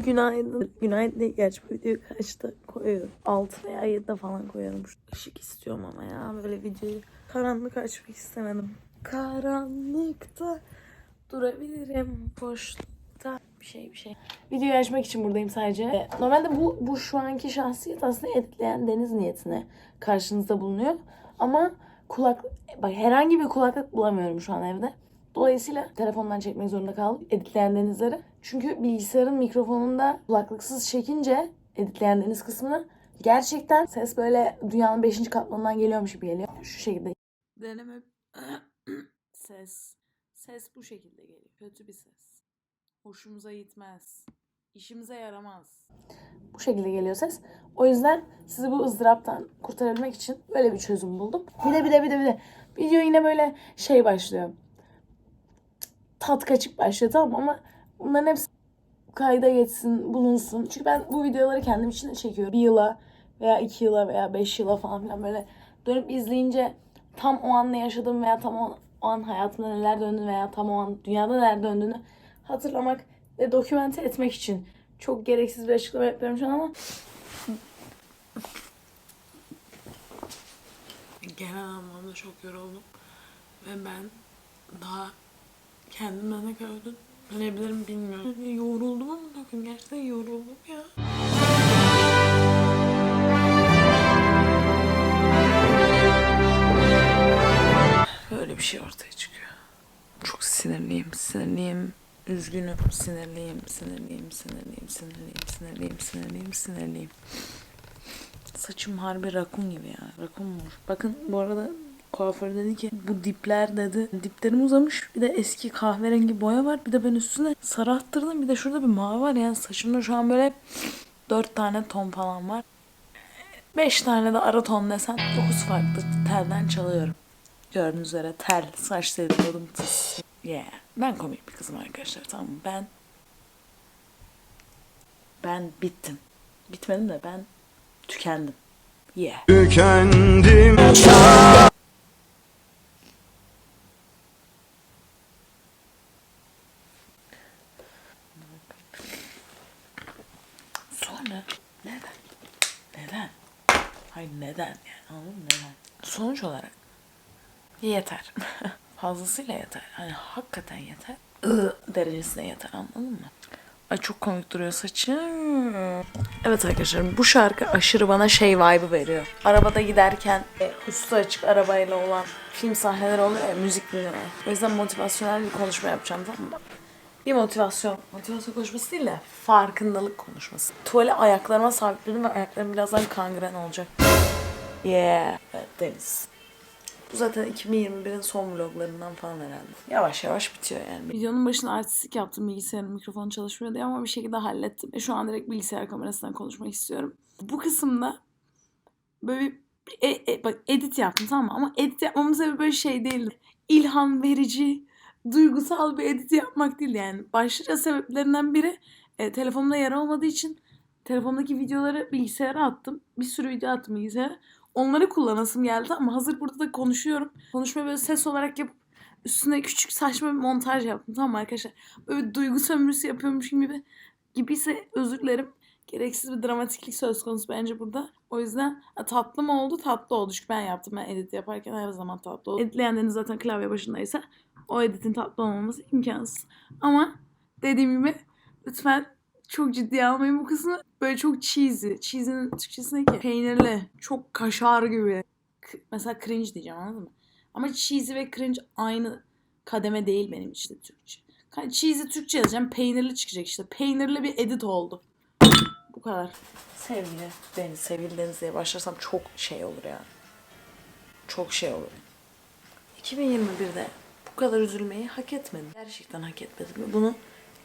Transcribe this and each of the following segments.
Günaydın. Günaydın değil gerçi bu videoyu kaçta koyuyorum? 6 veya 7'de falan koyuyorum. Işık istiyorum ama ya böyle videoyu. Karanlık açmak istemedim. Karanlıkta durabilirim. Boşlukta bir şey bir şey. Videoyu açmak için buradayım sadece. Normalde bu, bu şu anki şahsiyet aslında editleyen deniz niyetine karşınızda bulunuyor. Ama kulak bak herhangi bir kulaklık bulamıyorum şu an evde. Dolayısıyla telefondan çekmek zorunda kaldım editleyen denizleri. Çünkü bilgisayarın mikrofonunda kulaklıksız çekince editleyen deniz kısmını gerçekten ses böyle dünyanın 5. katmanından geliyormuş gibi geliyor. Şu şekilde. Deneme ses. Ses bu şekilde geliyor. Kötü bir ses. Hoşumuza gitmez. İşimize yaramaz. Bu şekilde geliyor ses. O yüzden sizi bu ızdıraptan kurtarabilmek için böyle bir çözüm buldum. Bir de bir de bir de bir de video yine böyle şey başlıyor tat kaçık mı? ama bunların hepsi kayda geçsin, bulunsun. Çünkü ben bu videoları kendim için de çekiyorum. Bir yıla veya iki yıla veya beş yıla falan filan böyle dönüp izleyince tam o an ne yaşadım veya tam o, o an hayatımda neler döndü veya tam o an dünyada neler döndüğünü hatırlamak ve dokümente etmek için çok gereksiz bir açıklama yapıyorum şu an ama genel anlamda çok yoruldum. Ve ben daha kendimden ne kadar ödün bilmiyorum. Yoruldum ama bakın gerçekten yoruldum ya. Böyle bir şey ortaya çıkıyor. Çok sinirliyim, sinirliyim. Üzgünüm, sinirliyim, sinirliyim, sinirliyim, sinirliyim, sinirliyim, sinirliyim, sinirliyim. Saçım harbi rakun gibi ya. Rakun mor. Bakın bu arada kuaför dedi ki bu dipler dedi. Diplerim uzamış. Bir de eski kahverengi boya var. Bir de ben üstüne sarı attırdım. Bir de şurada bir mavi var. Yani saçımda şu an böyle dört tane ton falan var. Beş tane de ara ton desen dokuz farklı telden çalıyorum. Gördüğünüz üzere tel, saç dedikodım tıs. Yeah. Ben komik bir kızım arkadaşlar tamam mı? Ben ben bittim. Bitmedim de ben tükendim. Yeah. Tükendim Sonra neden? Neden? Hayır neden yani anladın mı neden? Sonuç olarak yeter. Fazlasıyla yeter. Hani hakikaten yeter. Iı derecesine yeter anladın mı? Ay çok komik duruyor saçım. Evet arkadaşlar bu şarkı aşırı bana şey vibe'ı veriyor. Arabada giderken e, üstü açık arabayla olan film sahneleri oluyor ya müzik dinleme. O yüzden motivasyonel bir konuşma yapacağım tamam mı? Bir motivasyon. Motivasyon konuşması değil de farkındalık konuşması. Tuvale ayaklarıma sabitledim ve ayaklarım birazdan kangren olacak. Yeah. Evet Deniz. Bu zaten 2021'in son vloglarından falan herhalde. Yavaş yavaş bitiyor yani. Videonun başında artistik yaptım bilgisayarın mikrofonu çalışmıyor diye ama bir şekilde hallettim. Ve şu an direkt bilgisayar kamerasından konuşmak istiyorum. Bu kısımda böyle bir e- e- bak edit yaptım tamam mı? Ama edit yapmamın sebebi böyle şey değildi. İlham verici, duygusal bir edit yapmak değil yani. Başlıca sebeplerinden biri e, telefonumda yer olmadığı için telefondaki videoları bilgisayara attım. Bir sürü video attım bilgisayara. Onları kullanasım geldi ama hazır burada da konuşuyorum. Konuşmayı böyle ses olarak yapıp üstüne küçük saçma bir montaj yaptım tamam arkadaşlar? Böyle duygu sömürüsü yapıyormuşum gibi. Gibiyse özür dilerim. Gereksiz bir dramatiklik söz konusu bence burada. O yüzden tatlı mı oldu? Tatlı oldu. Çünkü ben yaptım. Ben edit yaparken her zaman tatlı oldu. Editleyenlerin zaten klavye başındaysa o editin tatlı olmaması imkansız. Ama dediğim gibi lütfen çok ciddiye almayın bu kısmı. Böyle çok cheesy. Cheesy'nin Türkçesi ne ki? Peynirli. Çok kaşar gibi. K- mesela cringe diyeceğim anladın mı? Ama cheesy ve cringe aynı kademe değil benim için Türkçe. Cheesy Türkçe yazacağım. Peynirli çıkacak işte. Peynirli bir edit oldu. Kadar. Sevgili Deniz, sevgili Deniz diye başlarsam çok şey olur ya. Çok şey olur. 2021'de bu kadar üzülmeyi hak etmedim. Gerçekten hak etmedim. Bunu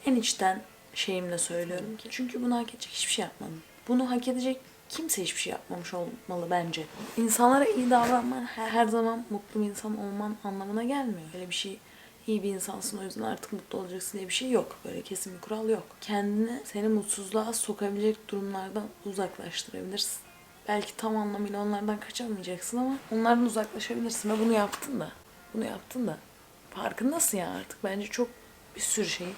en içten şeyimle söylüyorum ki. Çünkü bunu hak edecek hiçbir şey yapmadım. Bunu hak edecek kimse hiçbir şey yapmamış olmalı bence. İnsanlara iyi davranman her, her zaman mutlu bir insan olman anlamına gelmiyor. Öyle bir şey iyi bir insansın o yüzden artık mutlu olacaksın diye bir şey yok. Böyle kesin bir kural yok. Kendini seni mutsuzluğa sokabilecek durumlardan uzaklaştırabilirsin. Belki tam anlamıyla onlardan kaçamayacaksın ama onlardan uzaklaşabilirsin ve bunu yaptın da. Bunu yaptın da. Farkındasın ya artık. Bence çok bir sürü şeyin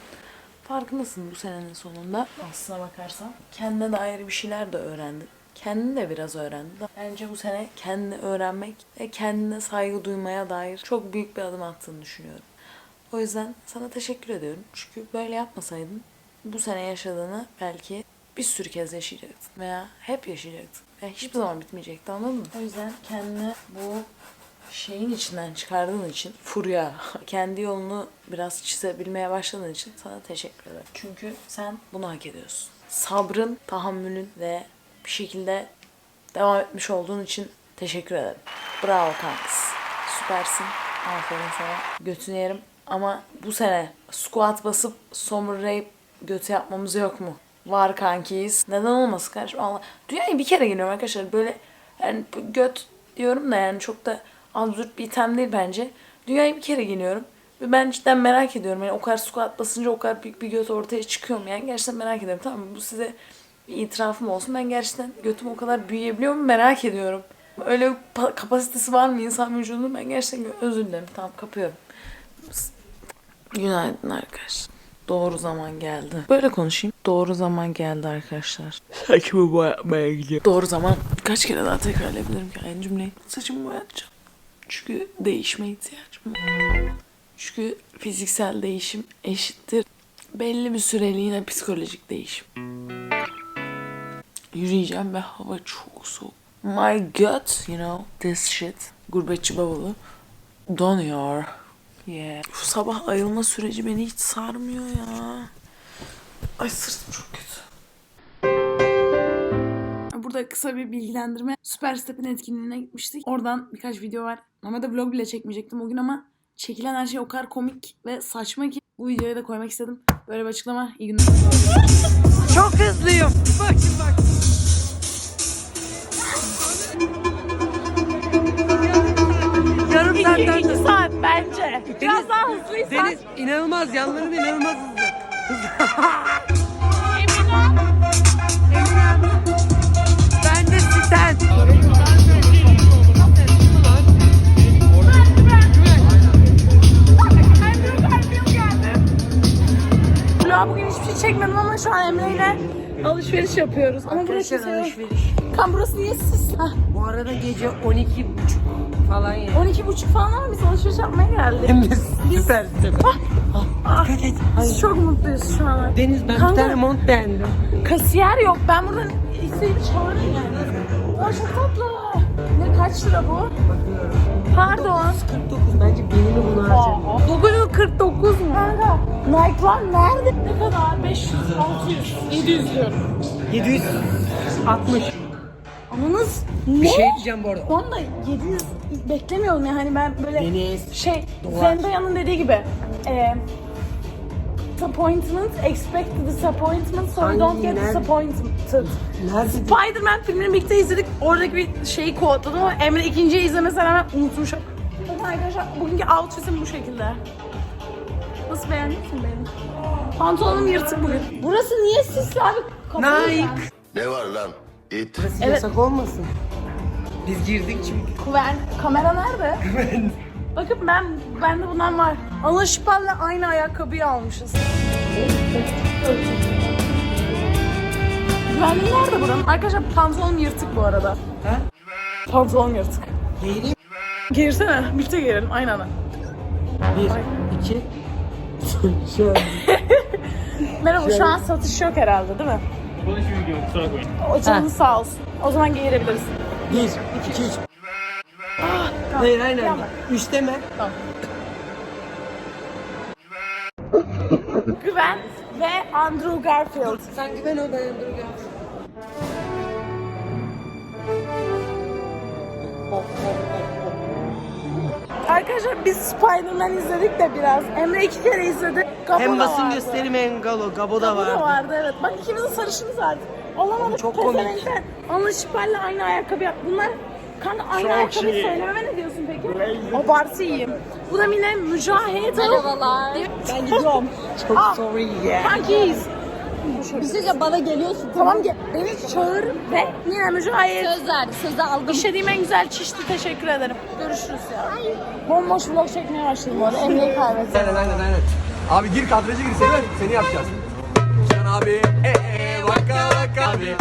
farkındasın bu senenin sonunda. Aslına bakarsan kendine dair bir şeyler de öğrendin. Kendini de biraz öğrendin. Bence bu sene kendini öğrenmek ve kendine saygı duymaya dair çok büyük bir adım attığını düşünüyorum. O yüzden sana teşekkür ediyorum. Çünkü böyle yapmasaydın bu sene yaşadığını belki bir sürü kez yaşayacaktın veya hep yaşayacaktın. Ve hiçbir zaman bitmeyecekti anladın mı? O yüzden kendini bu şeyin içinden çıkardığın için furya kendi yolunu biraz çizebilmeye başladığın için sana teşekkür ederim. Çünkü sen bunu hak ediyorsun. Sabrın, tahammülün ve bir şekilde devam etmiş olduğun için teşekkür ederim. Bravo kanks. Süpersin. Aferin sana. Götünü yerim. Ama bu sene squat basıp rape götü yapmamız yok mu? Var kankiyiz. Neden olmasın kardeşim? Allah. Dünyaya bir kere geliyorum arkadaşlar. Böyle yani göt diyorum da yani çok da absürt bir item değil bence. Dünyaya bir kere geliyorum. Ve ben cidden merak ediyorum. Yani o kadar squat basınca o kadar büyük bir göt ortaya çıkıyor mu? Yani gerçekten merak ediyorum. Tamam mı? Bu size bir itirafım olsun. Ben gerçekten götüm o kadar büyüyebiliyor mu merak ediyorum. Öyle kapasitesi var mı insan vücudunun? Ben gerçekten özür dilerim. Tamam kapıyorum. Günaydın arkadaşlar. Doğru zaman geldi. Böyle konuşayım. Doğru zaman geldi arkadaşlar. Saçımı boyatmaya gidiyorum. Doğru zaman. Kaç kere daha tekrarlayabilirim ki aynı cümleyi. Saçımı boyatacağım. Çünkü değişme ihtiyacım var. Çünkü fiziksel değişim eşittir. Belli bir süreliğine psikolojik değişim. Yürüyeceğim ve hava çok soğuk. My gut, you know, this shit. Gurbetçi bavulu. Donuyor. Yeah. Bu sabah ayılma süreci beni hiç sarmıyor ya. Ay sırtım çok kötü. Burada kısa bir bilgilendirme. Süper Step'in etkinliğine gitmiştik. Oradan birkaç video var. Normalde vlog bile çekmeyecektim o gün ama çekilen her şey o kadar komik ve saçma ki bu videoya da koymak istedim. Böyle bir açıklama. İyi günler. Çok hızlıyım. Bak şimdi bak. Yarım saatten de. Bence. Biraz daha hızlıysan. Deniz inanılmaz yanların inanılmaz hızlı. Eminem. Ben de Siten. Bugün hiçbir şey çekmedim ama şu an Emre ile alışveriş yapıyoruz. Ama burası alışveriş. Kan burası niye sis? Bu arada gece 12 buçuk falan ya. 12 buçuk falan ama biz alışveriş yapmaya geldik. De süper süper. Ah, Dikkat et. Biz çok mutluyuz şu an. Deniz ben Kanka. bir tane mont beğendim. Kasiyer yok. Ben buradan isteyip çağırın yani. Çok tatlı. Ne kaç lira bu? Pardon. 49 bence benimi bunu harcarım. 949 mu? Kanka Nike'lar nerede? Ne kadar? 500, 600, 700 diyorum. 760. Ananız Bir ne? şey diyeceğim bu arada. Onu da 700 beklemiyordum yani hani ben böyle Deniz. şey Dolar. Zendaya'nın dediği gibi e, disappointment expect disappointment so you don't get disappointed. Nerede? Spider-Man filmini birlikte izledik. Oradaki bir şeyi kodladım ama Emre ikinciyi izlemesine rağmen unutmuşum. Bakın arkadaşlar bugünkü outfitim bu şekilde. Nasıl beğendin mi benim? Pantolonum yırtık bugün. Burası niye sisli abi? Kapıyı Nike. ben. Ne var lan? İt. Burası Evet. yasak olmasın. Biz girdik çünkü. Kuver, kamera nerede? Bakın ben, bende bundan var. Alışpan'la aynı ayakkabıyı almışız. Güvenliği nerede buranın? Arkadaşlar pantolonum yırtık bu arada. Ha? Pantolon yırtık. Giyineyim. Girsene, birlikte girelim aynı anda. Bir, iki. Şöyle. Merhaba şu an satış yok herhalde değil mi? O canınız sağ olsun. O zaman giyilebiliriz. Bir, iki, üç. Hayır aynen. Üç deme. Güven ve Andrew Garfield. Sen güven o dayandır gel. Arkadaşlar biz Spider-Man izledik de biraz. Emre iki kere izledi. Gabo Hem da basın vardı. gösterim hem galo. Gabo da Gabo da vardı. vardı evet. Bak ikimizin sarışınız vardı. Olamadık. Çok komik. Pezevenkler. Anlaşıklarla aynı ayakkabı yap. Bunlar kanka aynı ayakkabıyı söylememe ne diyorsun peki? Abartı iyiyim. Bu da yine Mücahit. Merhabalar. Ben gidiyorum. Çok Aa. sorry ya. Kankiyiz. Bir şey bana geliyorsun. Tamam gel. Beni çağır ve yine Mücahit. Söz verdi, sözü aldım. İşlediğim en güzel çişti. Teşekkür ederim. Görüşürüz ya. Bomboş vlog çekmeye başladım bu arada. Emre'yi kaybettim. Aynen aynen aynen. Abi gir kadraja gir seni, seni yapacağız. O. Serkan abi. Ee, Waka waka be.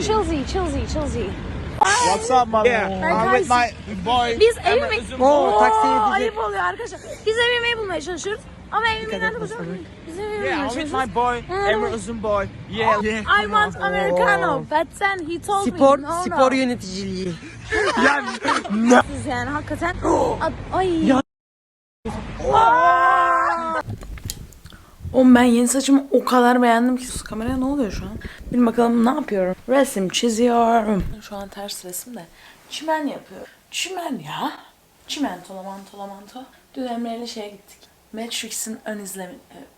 Chilzy, chilzy, chilzy. What's up, my yeah. man? I'm with my boy. Biz ev yemeği... Oo, taksi yetecek. ayıp oluyor arkadaşlar. Biz ev yemeği bulmaya çalışıyoruz. Ama ev yemeği nerede bulacağız? Biz ev yemeği Yeah, I'm with my boy, Emre Uzunboy. Yeah, yeah. I want Americano. But then he told Spor, me no, spor no. yöneticiliği. Siz yani hakikaten. Ay. Oğlum ben yeni saçımı o kadar beğendim ki. Sus, Kameraya ne oluyor şu an? Bilin bakalım ne yapıyorum? Resim çiziyorum. Şu an ters resim de. Çimen yapıyorum. Çimen ya. Çimento, lamanto, lamanto. Dün Emre ile şeye gittik. Matrix'in ön izlemi... Evet,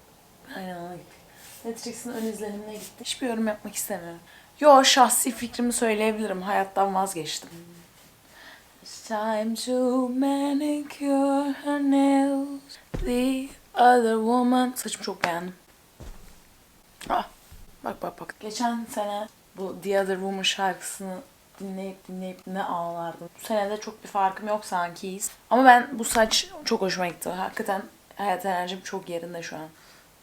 Aynen ona gittik. Matrix'in ön izlenimine gittik. Hiçbir yorum yapmak istemiyorum. Yo şahsi fikrimi söyleyebilirim. Hayattan vazgeçtim. It's time to manicure her nails. The other woman. Saçımı çok beğendim. Ah, bak bak bak. Geçen sene bu The Other Woman şarkısını dinleyip dinleyip ne ağlardım. Bu sene de çok bir farkım yok sanki. Ama ben bu saç çok hoşuma gitti. Hakikaten hayat enerjim çok yerinde şu an.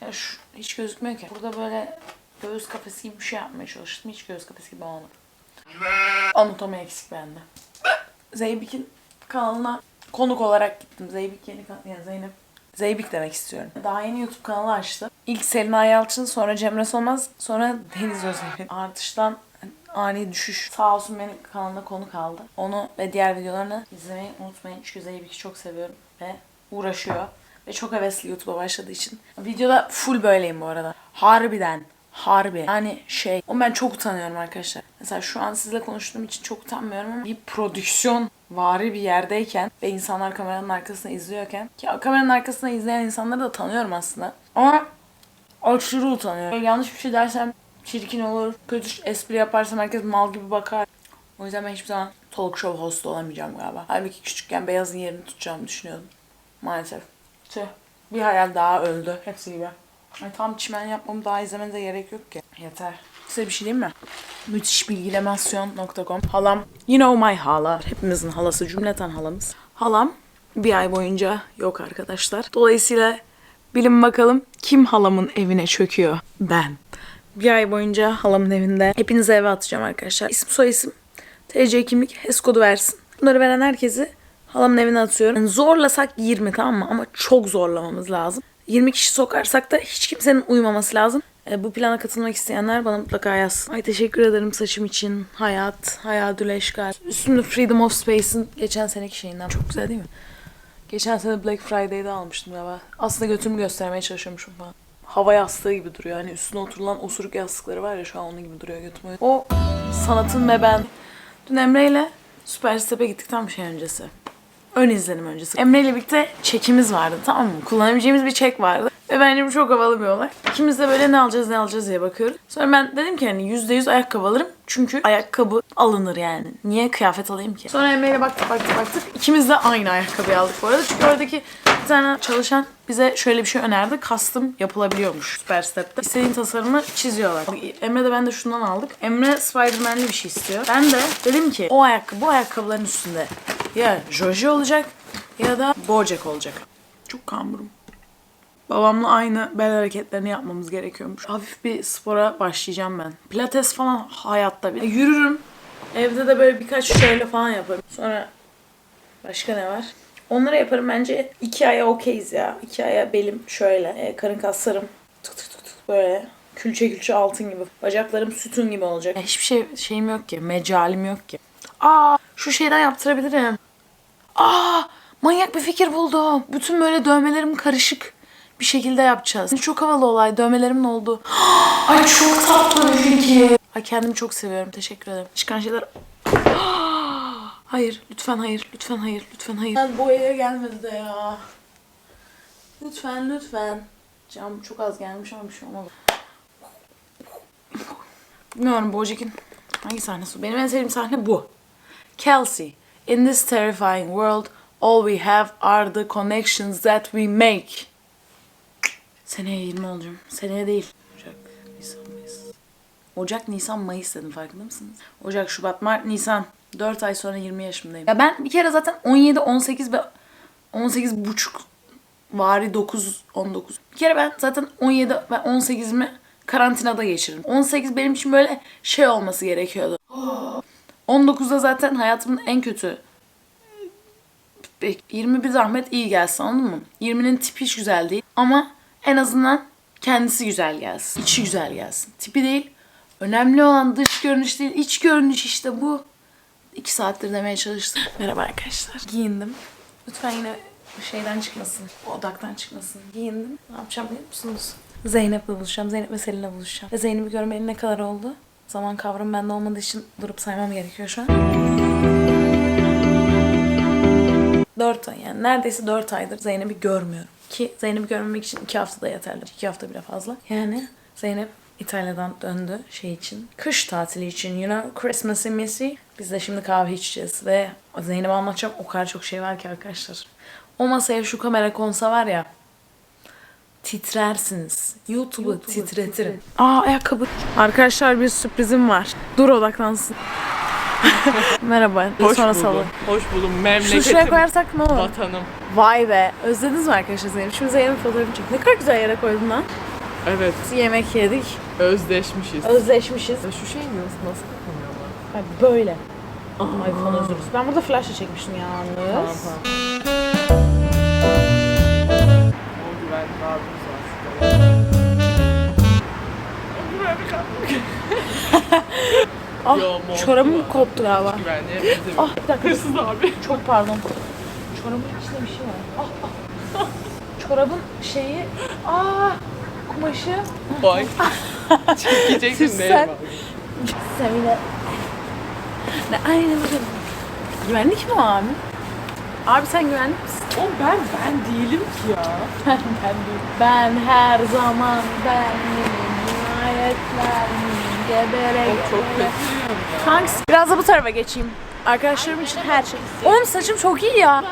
Ya şu, hiç gözükmüyor ki. Burada böyle göğüs kafesi gibi bir şey yapmaya çalıştım. Hiç göğüs kafesi gibi olmadı. Anatomi eksik bende. Zeybik'in kanalına konuk olarak gittim. Zeybik yeni kan yani Zeynep. Zeybik demek istiyorum. Daha yeni YouTube kanalı açtı. İlk Selma Yalçın, sonra Cemre Solmaz, sonra Deniz Özdemir. Artıştan ani düşüş. Sağ olsun beni kanalına konuk aldı. Onu ve diğer videolarını izlemeyi unutmayın. Çünkü Zeybik'i çok seviyorum ve uğraşıyor. Ve çok hevesli YouTube'a başladığı için. Videoda full böyleyim bu arada. Harbiden. Harbi. Yani şey. O ben çok utanıyorum arkadaşlar. Mesela şu an sizle konuştuğum için çok utanmıyorum ama bir prodüksiyon vari bir yerdeyken ve insanlar kameranın arkasında izliyorken ki kameranın arkasında izleyen insanları da tanıyorum aslında. Ama aşırı utanıyorum. Böyle yanlış bir şey dersem çirkin olur. Kötü espri yaparsam herkes mal gibi bakar. O yüzden ben hiçbir zaman talk show host olamayacağım galiba. Halbuki küçükken beyazın yerini tutacağımı düşünüyordum. Maalesef. Tüh. Bir hayal daha öldü. Hepsi gibi. Ay tam çimen yapmamı daha izlemenize gerek yok ki. Yeter. Size bir şey diyeyim mi? Müthiş bilgilemasyon.com Halam, you know my hala. Hepimizin halası cümleten halamız. Halam bir ay boyunca yok arkadaşlar. Dolayısıyla bilin bakalım kim halamın evine çöküyor? Ben. Bir ay boyunca halamın evinde. Hepinize eve atacağım arkadaşlar. İsim soy isim, TC kimlik, HES kodu versin. Bunları veren herkesi halamın evine atıyorum. Yani zorlasak 20 tamam mı? Ama çok zorlamamız lazım. 20 kişi sokarsak da hiç kimsenin uymaması lazım. E, bu plana katılmak isteyenler bana mutlaka yazsın. Ay teşekkür ederim saçım için. Hayat, hayatül eşgal. Üstümde Freedom of Space'in geçen seneki şeyinden. Çok güzel değil mi? Geçen sene Black Friday'de almıştım galiba. Aslında götümü göstermeye çalışıyormuşum falan. Hava yastığı gibi duruyor. Hani üstüne oturulan osuruk yastıkları var ya şu an onun gibi duruyor götüm. O sanatın ve ben. Dün Emre ile Süper Step'e gittik tam şey öncesi. Ön izlenim öncesi. Emre ile birlikte çekimiz vardı tamam mı? Kullanabileceğimiz bir çek vardı. Ve bence bu çok havalı bir olay. İkimiz de böyle ne alacağız ne alacağız diye bakıyoruz. Sonra ben dedim ki hani %100 ayakkabı alırım. Çünkü ayakkabı alınır yani. Niye kıyafet alayım ki? Sonra Emre ile baktık baktık baktık. İkimiz de aynı ayakkabıyı aldık bu arada. Çünkü oradaki bir tane çalışan bize şöyle bir şey önerdi. Custom yapılabiliyormuş Super Step'te. İstediğin tasarımı çiziyorlar. Emre de ben de şundan aldık. Emre Spider-Man'li bir şey istiyor. Ben de dedim ki o ayakkabı bu ayakkabıların üstünde ya Joji olacak ya da Bojack olacak. Çok kamburum. Babamla aynı bel hareketlerini yapmamız gerekiyormuş. Hafif bir spora başlayacağım ben. Pilates falan hayatta bir. Yürürüm. Evde de böyle birkaç şöyle falan yaparım. Sonra başka ne var? Onları yaparım bence iki aya okeyiz ya. İki aya belim şöyle. E, karın kaslarım tık tık tık tık böyle. Külçe külçe altın gibi. Bacaklarım sütun gibi olacak. E, hiçbir şey şeyim yok ki. Mecalim yok ki. Aa şu şeyden yaptırabilirim. Aa manyak bir fikir buldum. Bütün böyle dövmelerim karışık bir şekilde yapacağız. Çok havalı olay. Dövmelerimin oldu. Ay çok tatlı bir fikir. Ay kendimi çok seviyorum. Teşekkür ederim. Çıkan şeyler... Hayır. Lütfen hayır. Lütfen hayır. Lütfen hayır. Ben boyaya gelmedi de ya. Lütfen lütfen. Cam çok az gelmiş ama bir şey olmadı. Bilmiyorum Bojack'in hangi sahnesi? Benim en sevdiğim sahne bu. Kelsey, in this terrifying world, All we have are the connections that we make. Seneye 20 olacağım. Seneye değil. Ocak, Nisan, Mayıs. Ocak, Nisan, Mayıs dedim farkında mısınız? Ocak, Şubat, Mart, Nisan. 4 ay sonra 20 yaşımdayım. Ya ben bir kere zaten 17, 18 ve 18 buçuk vari 9, 19. Bir kere ben zaten 17 ve 18'imi karantinada geçirdim. 18 benim için böyle şey olması gerekiyordu. 19'da zaten hayatımın en kötü 20 bir zahmet iyi gelsin anladın mı? 20'nin tipi hiç güzel değil ama en azından kendisi güzel gelsin. İçi güzel gelsin. Tipi değil. Önemli olan dış görünüş değil, iç görünüş işte bu. İki saattir demeye çalıştım. Merhaba arkadaşlar. Giyindim. Lütfen yine şeyden çıkmasın. Odaktan çıkmasın. Giyindim. Ne yapacağım biliyor musunuz? Zeynep'le buluşacağım. Zeynep ve Selin'le buluşacağım. Ve Zeynep'i görmeyeli ne kadar oldu? Zaman kavramı bende olmadığı için durup saymam gerekiyor şu an. 4 ay yani neredeyse 4 aydır Zeynep'i görmüyorum. Ki Zeynep'i görmemek için 2 haftada yeterli. 2 hafta bile fazla. Yani Zeynep İtalya'dan döndü şey için. Kış tatili için you know Christmas'ı misi. Biz de şimdi kahve içeceğiz ve Zeynep'e anlatacağım o kadar çok şey var ki arkadaşlar. O masaya şu kamera konsa var ya titrersiniz. YouTube'u titretirim. Aa ayakkabı. Arkadaşlar bir sürprizim var. Dur odaklansın. Merhaba. Hoş Sonra buldum. salı. Hoş buldum. Memleketim, şuraya koyarsak ne olur? vatanım. Vay be. Özlediniz mi arkadaşlar Zeynep? Şimdi Zeynep fotoğrafını çek. Ne kadar güzel yere koydun lan. Evet, Yemek yedik. özdeşmişiz. Özleşmişiz. Ya şu şey nasıl, nasıl Ha, böyle. iPhone özürüz. Ben burada flashla çekmiştim yalnız. Ah, Yo, montu çorabım var. koptu galiba. Güvenliğe Ah bir dakika. Hırsız abi. Çok pardon. Çorabın içinde bir şey var. Ah ah. Çorabın şeyi. Aa kumaşı. Vay. Çekeceksin Sen- değil mi? Semine. Ne aynı bugün. Güvenlik mi o abi? Abi sen güvenlik misin? O ben, ben değilim ki ya. Ben, ben, ben her zaman benim cinayetler gebere O çok kötüyüm ya. Hangisi? Biraz da bu tarafa geçeyim. Arkadaşlarım için her şey. Oğlum saçım çok iyi ya.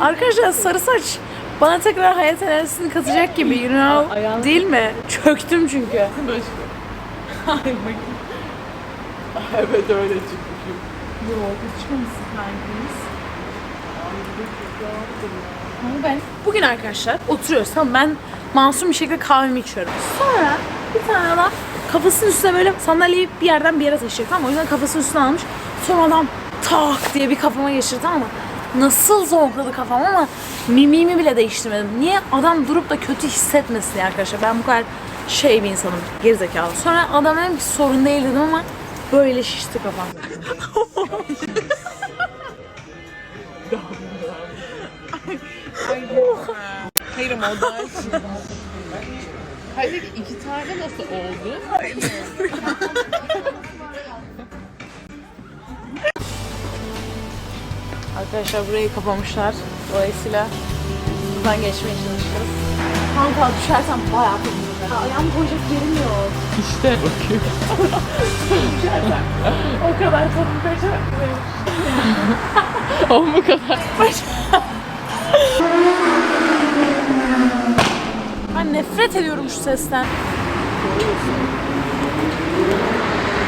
Arkadaşlar sarı saç bana tekrar hayat enerjisini katacak gibi you know. Değil mi? Çöktüm çünkü. Evet öyle çıkmışım. Ben bugün arkadaşlar oturuyoruz tamam ben masum bir şekilde kahvemi içiyorum. Sonra bir tane adam kafasının üstüne böyle sandalyeyi bir yerden bir yere taşıyacak tamam? O yüzden kafasının üstüne almış. Sonra adam tak diye bir kafama geçirdi tamam mı? Nasıl zonkladı kafam ama mimimi bile değiştirmedim. Niye? Adam durup da kötü hissetmesin arkadaşlar. Ben bu kadar şey bir insanım. Gerizekalı. Sonra adam dedim ki sorun değil dedim ama böyle şişti kafam. Hayır ama o daha şimdi. Hayır iki tane nasıl oldu? Arkadaşlar burayı kapamışlar. Dolayısıyla buradan geçmeye çalışıyoruz. Kanka düşersem bayağı korkuyorum. Ayağımı koyacak yerim yok. İşte bakıyorum. O kadar tadım kaçar. O mu kadar? Ben nefret ediyorum şu sesten.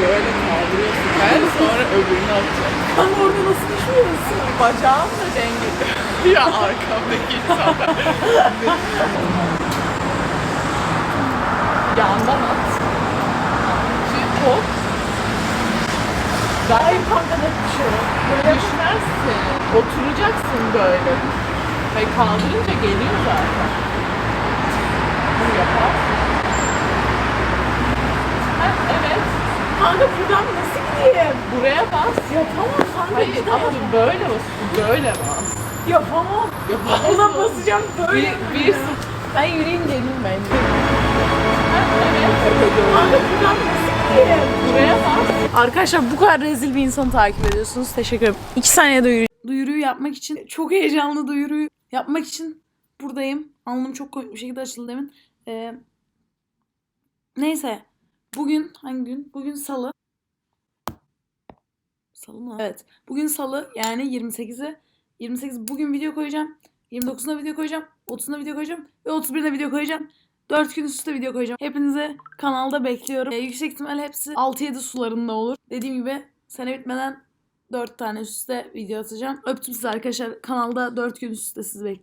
Böyle kaldırıyorsun. Ben sonra öbürünü atacağım. Sen orada nasıl düşüyorsun? Bacağımla dengeli. ya arkamdaki insanlar. Yandan at. Şimdi top. Hayır kanka net düşüyorum. Böyle düşersin. Oturacaksın böyle. Hayır kaldırınca geliyor zaten. Bunu yaparsın. Ha, evet. Kanka buradan nasıl gideyim? Buraya bas. Yapamam kanka. Hayır işte. ama böyle bas. Böyle bas. Yapamam. Yaparsın. Ona basacağım böyle. Bir, bir Ben yürüyeyim geleyim bence. Arkadaşlar bu kadar rezil bir insanı takip ediyorsunuz. Teşekkür ederim. İki saniye duyuru. Duyuruyu yapmak için çok heyecanlı duyuruyu yapmak için buradayım. Alnım çok komik bir şekilde açıldı demin. Ee, neyse. Bugün hangi gün? Bugün salı. Salı mı? Evet. Bugün salı yani 28'i 28 bugün video koyacağım. 29'una video koyacağım. 30'una video koyacağım. Ve 31'ine video koyacağım. 4 gün üst üste video koyacağım. Hepinizi kanalda bekliyorum. Ee, yüksek ihtimal hepsi 6-7 sularında olur. Dediğim gibi sene bitmeden 4 tane üst üste video atacağım. Öptüm sizi arkadaşlar. Kanalda 4 gün üst üste sizi bekliyorum.